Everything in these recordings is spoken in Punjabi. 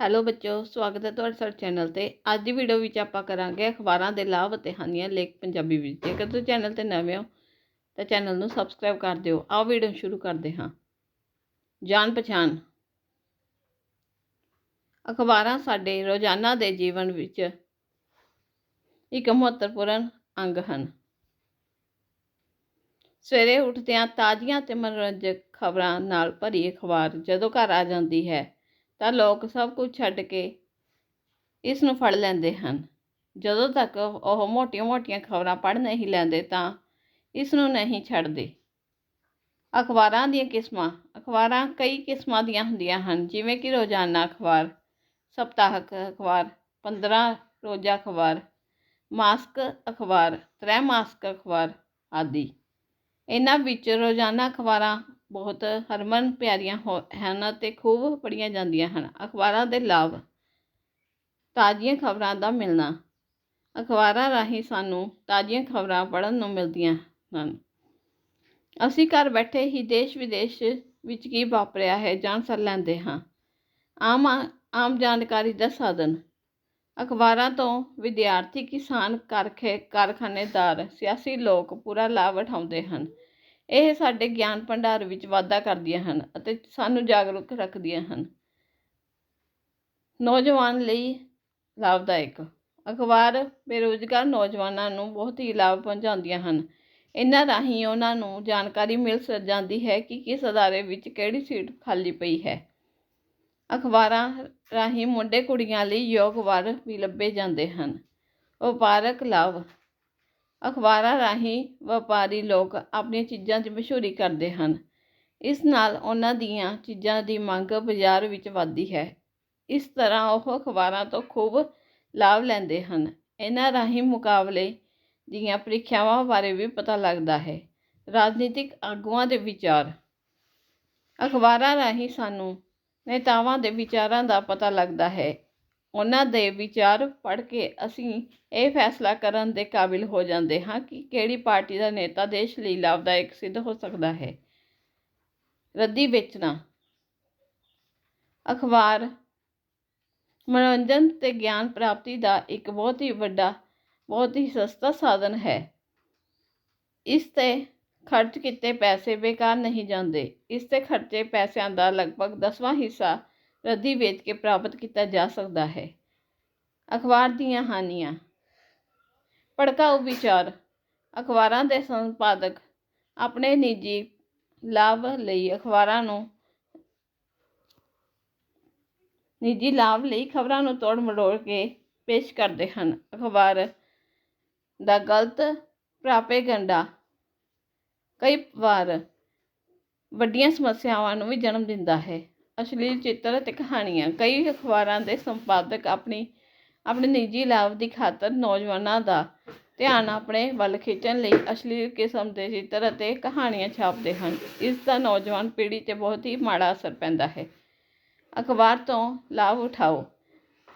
ਹੈਲੋ ਬੱਚੋ ਸਵਾਗਤ ਹੈ ਤੁਹਾਡਾ ਸਾਡੇ ਚੈਨਲ ਤੇ। ਅੱਜ ਦੀ ਵੀਡੀਓ ਵਿੱਚ ਆਪਾਂ ਕਰਾਂਗੇ ਅਖਬਾਰਾਂ ਦੇ ਲਾਭ ਅਤੇ ਹਾਨੀਆਂ ਲੇਖ ਪੰਜਾਬੀ ਵਿੱਚ। ਜੇਕਰ ਤੁਸੀਂ ਚੈਨਲ ਤੇ ਨਵੇਂ ਹੋ, ਤਾਂ ਚੈਨਲ ਨੂੰ ਸਬਸਕ੍ਰਾਈਬ ਕਰ ਦਿਓ। ਆਓ ਵੀਡੀਓ ਸ਼ੁਰੂ ਕਰਦੇ ਹਾਂ। ਜਾਣ ਪਛਾਣ। ਅਖਬਾਰਾਂ ਸਾਡੇ ਰੋਜ਼ਾਨਾ ਦੇ ਜੀਵਨ ਵਿੱਚ ਇੱਕ ਮਹੱਤਵਪੂਰਨ ਅੰਗ ਹਨ। ਸਵੇਰੇ ਉੱਠਦਿਆਂ ਤਾਜ਼ੀਆਂ ਤੇ ਮਨੋਰੰਜਕ ਖਬਰਾਂ ਨਾਲ ਭਰੀ ਅਖਬਾਰ ਜਦੋਂ ਘਰ ਆ ਜਾਂਦੀ ਹੈ ਤਾਂ ਲੋਕ ਸਭ ਕੁਝ ਛੱਡ ਕੇ ਇਸ ਨੂੰ ਫੜ ਲੈਂਦੇ ਹਨ। ਜਦੋਂ ਤੱਕ ਉਹ ਮੋਟੀਆਂ-ਮੋਟੀਆਂ ਖਬਰਾਂ ਪੜ੍ਹ ਨਹੀਂ ਲੈਂਦੇ ਤਾਂ ਇਸ ਨੂੰ ਨਹੀਂ ਛੱਡਦੇ। ਅਖਬਾਰਾਂ ਦੀਆਂ ਕਿਸਮਾਂ, ਅਖਬਾਰਾਂ ਕਈ ਕਿਸਮਾਂ ਦੀਆਂ ਹੁੰਦੀਆਂ ਹਨ, ਜਿਵੇਂ ਕਿ ਰੋਜ਼ਾਨਾ ਅਖਬਾਰ, ਸਪਤਾਹਕ ਅਖਬਾਰ 15 ਰੋਜ਼ਾ ਅਖਬਾਰ, ਮਾਸਕ ਅਖਬਾਰ ਤ੍ਰੈਮਾਸਕ ਅਖਬਾਰ ਆਦਿ। ਇਹਨਾਂ ਵਿੱਚ ਰੋਜ਼ਾਨਾ ਅਖਬਾਰਾਂ ਬਹੁਤ ਹਰਮਨ ਪਿਆਰੀਆਂ ਹੋ, ਹਨ ਅਤੇ ਖੂਬ ਪੜ੍ਹੀਆਂ ਜਾਂਦੀਆਂ ਹਨ। ਅਖਬਾਰਾਂ ਦੇ ਲਾਭ, ਤਾਜ਼ੀਆਂ ਖਬਰਾਂ ਦਾ ਮਿਲਣਾ। ਅਖਬਾਰਾਂ ਰਾਹੀਂ ਸਾਨੂੰ ਤਾਜ਼ੀਆਂ ਖਬਰਾਂ ਪੜ੍ਹਨ ਨੂੰ ਮਿਲਦੀਆਂ ਹਨ। ਅਸੀਂ ਘਰ ਬੈਠੇ ਹੀ ਦੇਸ਼ ਵਿਦੇਸ਼ ਵਿੱਚ ਕੀ ਵਾਪਰਿਆ ਹੈ ਜਾਣ ਸਰ ਲੈਂਦੇ ਹਾਂ। ਆਮ ਆਮ ਜਾਣਕਾਰੀ ਦਾ ਸਾਧਨ। ਅਖਬਾਰਾਂ ਤੋਂ ਵਿਦਿਆਰਥੀ ਕਿਸਾਨ ਕਾਰਖੇ ਕਾਰਖਾਨੇਦਾਰ, ਸਿਆਸੀ ਲੋਕ ਪੂਰਾ ਲਾਭ ਉਠਾਉਂਦੇ ਹਨ। ਇਹ ਸਾਡੇ ਗਿਆਨ ਭੰਡਾਰ ਵਿੱਚ ਵਾਧਾ ਕਰਦੀਆਂ ਹਨ ਅਤੇ ਸਾਨੂੰ ਜਾਗਰੂਕ ਰੱਖਦੀਆਂ ਹਨ। ਨੌਜਵਾਨ ਲਈ ਲਾਭਦਾਇਕ। ਅਖਬਾਰ ਬੇਰੋਜ਼ਗਾਰ ਨੌਜਵਾਨਾਂ ਨੂੰ ਬਹੁਤ ਹੀ ਲਾਭ ਪਹੁੰਚਾਉਂਦੀਆਂ ਹਨ। ਇਹਨਾਂ ਰਾਹੀਂ ਉਹਨਾਂ ਨੂੰ ਜਾਣਕਾਰੀ ਮਿਲ ਜਾਂਦੀ ਹੈ ਕਿ ਕਿਸ ਅਦਾਰੇ ਵਿੱਚ ਕਿਹੜੀ ਸੀਟ ਖਾਲੀ ਪਈ ਹੈ। ਅਖਬਾਰਾਂ ਰਾਹੀਂ ਮੁੰਡੇ ਕੁੜੀਆਂ ਲਈ ਯੋਗ ਵਰ ਵੀ ਲੱਭੇ ਜਾਂਦੇ ਹਨ। ਵਪਾਰਕ ਲਾਭ। ਅਖਬਾਰਾਂ ਰਾਹੀਂ ਵਪਾਰੀ ਲੋਕ ਆਪਣੀਆਂ ਚੀਜ਼ਾਂ ਦੀ ਮਸ਼ਹੂਰੀ ਕਰਦੇ ਹਨ। ਇਸ ਨਾਲ ਉਹਨਾਂ ਦੀਆਂ ਚੀਜ਼ਾਂ ਦੀ ਮੰਗ ਬਾਜ਼ਾਰ ਵਿੱਚ ਵੱਧਦੀ ਹੈ। ਇਸ ਤਰ੍ਹਾਂ ਉਹ ਅਖਬਾਰਾਂ ਤੋਂ ਖੂਬ ਲਾਭ ਲੈਂਦੇ ਹਨ। ਇਹਨਾਂ ਰਾਹੀਂ ਮੁਕਾਬਲੇ ਦੀਆਂ ਪ੍ਰੀਖਿਆਵਾਂ ਬਾਰੇ ਵੀ ਪਤਾ ਲੱਗਦਾ ਹੈ। ਰਾਜਨੀਤਿਕ ਆਗੂਆਂ ਦੇ ਵਿਚਾਰ। ਅਖਬਾਰਾਂ ਰਾਹੀਂ ਸਾਨੂੰ ਨੇਤਾਵਾਂ ਦੇ ਵਿਚਾਰਾਂ ਦਾ ਪਤਾ ਲੱਗਦਾ ਹੈ। ਉਹਨਾਂ ਦੇ ਵਿਚਾਰ ਪੜ੍ਹ ਕੇ ਅਸੀਂ ਇਹ ਫੈਸਲਾ ਕਰਨ ਦੇ ਕਾਬਿਲ ਹੋ ਜਾਂਦੇ ਹਾਂ ਕਿ ਕਿਹੜੀ ਪਾਰਟੀ ਦਾ ਨੇਤਾ ਦੇਸ਼ ਲਈ ਲਾਭਦਾਇਕ ਸਿੱਧ ਹੋ ਸਕਦਾ ਹੈ। ਰੱਦੀ ਵੇਚਣਾ। ਅਖਬਾਰ। ਮਨੋਰੰਜਨ ਤੇ ਗਿਆਨ ਪ੍ਰਾਪਤੀ ਦਾ ਇੱਕ ਬਹੁਤ ਹੀ ਵੱਡਾ, ਬਹੁਤ ਹੀ ਸਸਤਾ ਸਾਧਨ ਹੈ। ਇਸ ਤੇ ਖਰਚ ਕੀਤੇ ਪੈਸੇ ਬੇਕਾਰ ਨਹੀਂ ਜਾਂਦੇ। ਇਸ ਤੇ ਖਰਚੇ ਪੈਸਿਆਂ ਦਾ ਲਗਭਗ ਦਸਵਾਂ ਹਿੱਸਾ ਰੱਦੀ ਵੇਚ ਕੇ ਪ੍ਰਾਪਤ ਕੀਤਾ ਜਾ ਸਕਦਾ ਹੈ। ਅਖਬਾਰ ਦੀਆਂ ਹਾਨੀਆਂ। ਭੜਕਾਊ ਵਿਚਾਰ ਅਖਬਾਰਾਂ ਦੇ ਸੰਪਾਦਕ ਆਪਣੇ ਨਿੱਜੀ ਲਾਭ ਲਈ ਅਖਬਾਰਾਂ ਨੂੰ ਨਿੱਜੀ ਲਾਭ ਲਈ ਖਬਰਾਂ ਨੂੰ ਤੋੜ ਮੜੋੜ ਕੇ ਪੇਸ਼ ਕਰਦੇ ਹਨ। ਅਖਬਾਰ ਦਾ ਗਲਤ ਪ੍ਰਾਪੇਗੰਡਾ ਕਈ ਵਾਰ ਵੱਡੀਆਂ ਸਮੱਸਿਆਵਾਂ ਨੂੰ ਵੀ ਜਨਮ ਦਿੰਦਾ ਹੈ। ਅਸ਼ਲੀਲ ਚਿੱਤਰ ਅਤੇ ਕਹਾਣੀਆਂ। ਕਈ ਅਖਬਾਰਾਂ ਦੇ ਸੰਪਾਦਕ ਆਪਣੀ, ਆਪਣੇ ਨਿੱਜੀ ਲਾਭ ਦੀ ਖਾਤਰ ਨੌਜਵਾਨਾਂ ਦਾ ਧਿਆਨ ਆਪਣੇ ਵੱਲ ਖਿੱਚਣ ਲਈ ਅਸ਼ਲੀਲ ਕਿਸਮ ਦੇ ਚਿੱਤਰ ਅਤੇ ਕਹਾਣੀਆਂ ਛਾਪਦੇ ਹਨ। ਇਸ ਦਾ ਨੌਜਵਾਨ ਪੀੜ੍ਹੀ 'ਤੇ ਬਹੁਤ ਹੀ ਮਾੜਾ ਅਸਰ ਪੈਂਦਾ ਹੈ। ਅਖਬਾਰ ਤੋਂ ਲਾਭ ਉਠਾਓ।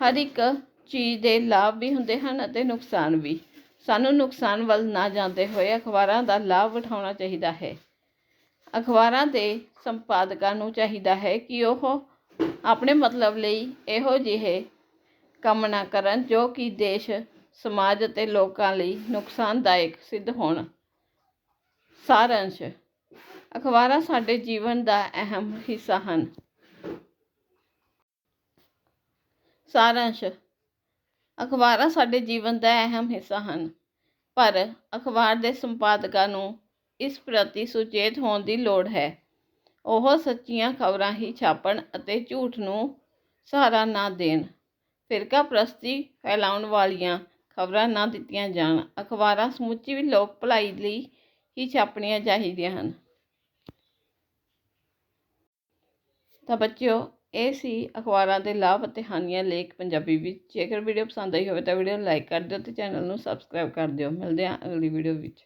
ਹਰ ਇੱਕ ਚੀਜ਼ ਦੇ ਲਾਭ ਵੀ ਹੁੰਦੇ ਹਨ ਅਤੇ ਨੁਕਸਾਨ ਵੀ। ਸਾਨੂੰ ਨੁਕਸਾਨ ਵੱਲ ਨਾ ਜਾਂਦੇ ਹੋਏ ਅਖਬਾਰਾਂ ਦਾ ਲਾਭ ਉਠਾਉਣਾ ਚਾਹੀਦਾ ਹੈ। ਅਖਬਾਰਾਂ ਦੇ ਸੰਪਾਦਕਾਂ ਨੂੰ ਚਾਹੀਦਾ ਹੈ ਕਿ ਉਹ ਆਪਣੇ ਮਤਲਬ ਲਈ ਇਹੋ ਜਿਹੇ ਕੰਮ ਨਾ ਕਰਨ ਜੋ ਕਿ ਦੇਸ਼, ਸਮਾਜ ਅਤੇ ਲੋਕਾਂ ਲਈ ਨੁਕਸਾਨਦਾਇਕ ਸਿੱਧ ਹੋਣ। ਸਾਰੰਸ਼, ਅਖਬਾਰਾਂ ਸਾਡੇ ਜੀਵਨ ਦਾ ਅਹਿਮ ਹਿੱਸਾ ਹਨ। ਸਾਰੰਸ਼, ਅਖਬਾਰਾਂ ਸਾਡੇ ਜੀਵਨ ਦਾ ਅਹਿਮ ਹਿੱਸਾ ਹਨ। ਪਰ ਅਖਬਾਰ ਦੇ ਸੰਪਾਦਕਾਂ ਨੂੰ ਇਸ ਪ੍ਰਤੀ ਸੁਚੇਤ ਹੋਣ ਦੀ ਲੋੜ ਹੈ। ਉਹ ਸੱਚੀਆਂ ਖਬਰਾਂ ਹੀ ਛਾਪਣ ਅਤੇ ਝੂਠ ਨੂੰ ਸਹਾਰਾ ਨਾ ਦੇਣ। ਫਿਰਕਾ ਪ੍ਰਸਤੀ ਫੈਲਾਉਣ ਵਾਲੀਆਂ ਖਬਰਾਂ ਨਾ ਦਿੱਤੀਆਂ ਜਾਣ। ਅਖਬਾਰਾਂ, ਸਮੁੱਚੀ ਵੀ ਲੋਕ ਭਲਾਈ ਲਈ ਹੀ ਛਾਪਣੀਆਂ ਚਾਹੀਦੀਆਂ ਹਨ। ਤਾਂ ਬੱਚਿਓ, ਇਹ ਸੀ ਅਖਬਾਰਾਂ ਦੇ ਲਾਭ ਅਤੇ ਹਾਨੀਆਂ ਲੇਖ ਪੰਜਾਬੀ ਵਿੱਚ। ਜੇਕਰ ਵੀਡੀਓ ਪਸੰਦ ਆਈ ਹੋਵੇ ਤਾਂ ਵੀਡੀਓ ਨੂੰ ਲਾਈਕ ਕਰ ਦਿਓ ਤੇ ਚੈਨਲ ਨੂੰ ਸਬਸਕ੍ਰਾਈਬ ਕਰ ਦਿਓ। ਮਿਲਦੇ ਹਾਂ ਅਗਲੀ ਵੀਡੀਓ ਵਿੱਚ।